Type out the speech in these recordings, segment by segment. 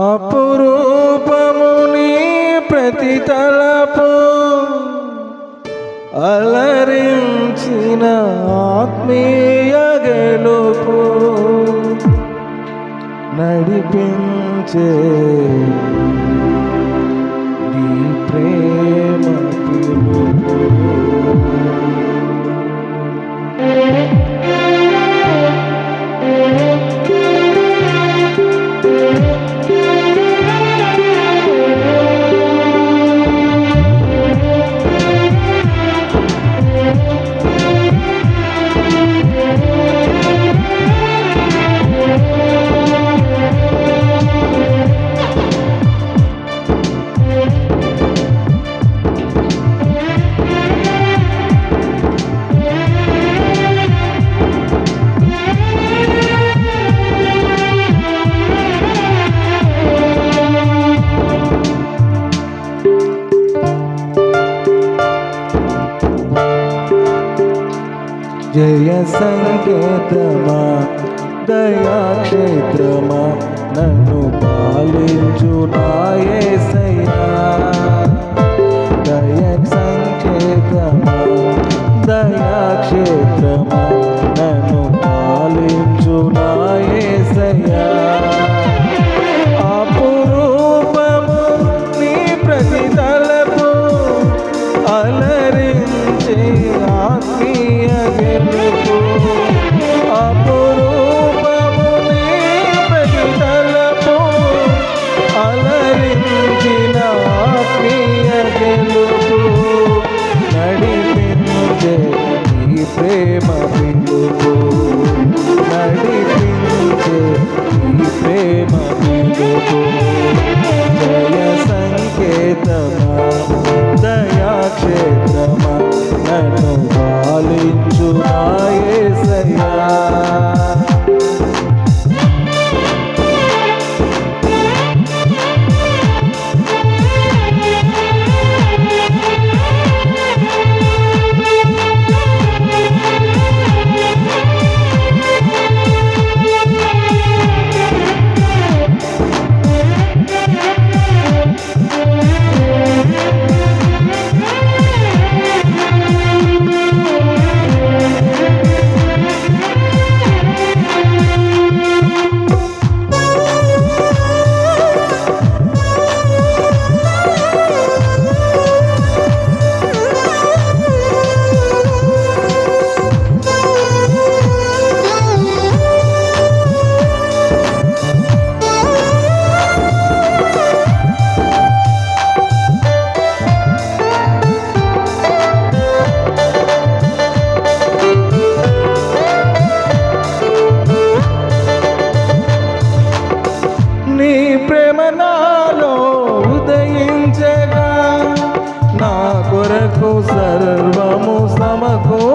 అపురూపముని ప్రతి తలపు అలరించిన ఆత్మీయ గెలుపు నడిపించే జయ సంకేతమా దయాక్షేత్రమా నన్ను పాలించు నాయసయ్యా దయ సంకేతమా దయాక్షేత్రమా నన్ను పాలించు నాయే నాయసయ్యా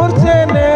মোর চেনে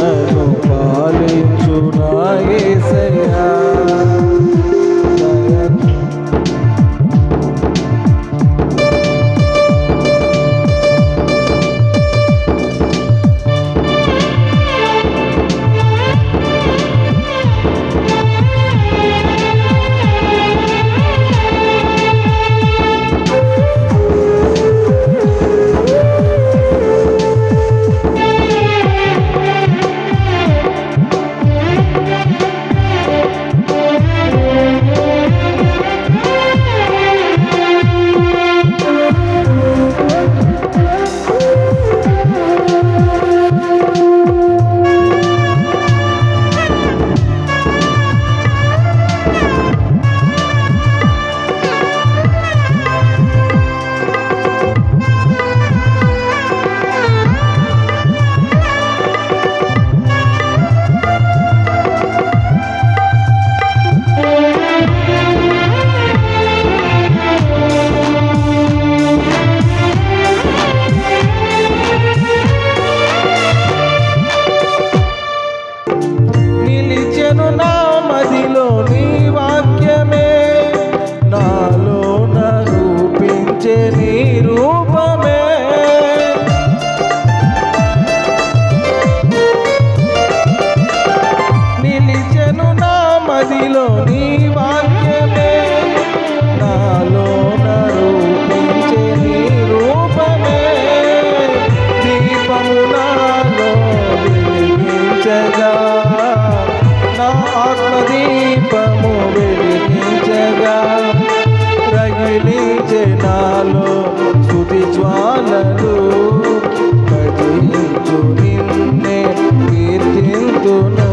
నన్ను పాలించు నాగేశయా పాలలు భజించు నిన్నే కీర్తింతును.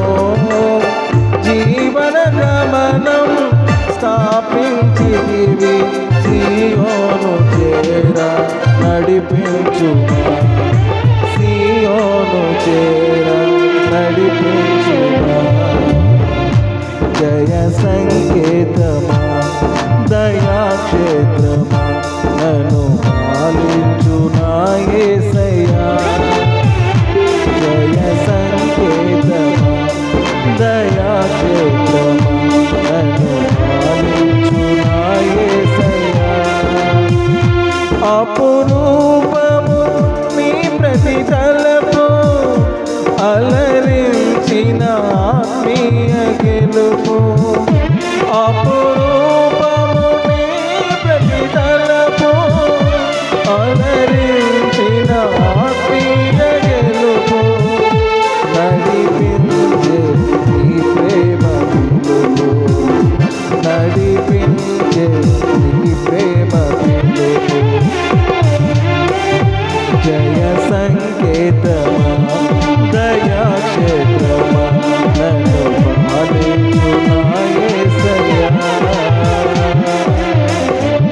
జీవన గమనం స్థాపించితివి సియోను చేరా నడిపించు సియోను చేరా నడిపించు జయ సంకేతమా దయాక్షేత్రమా నను অপ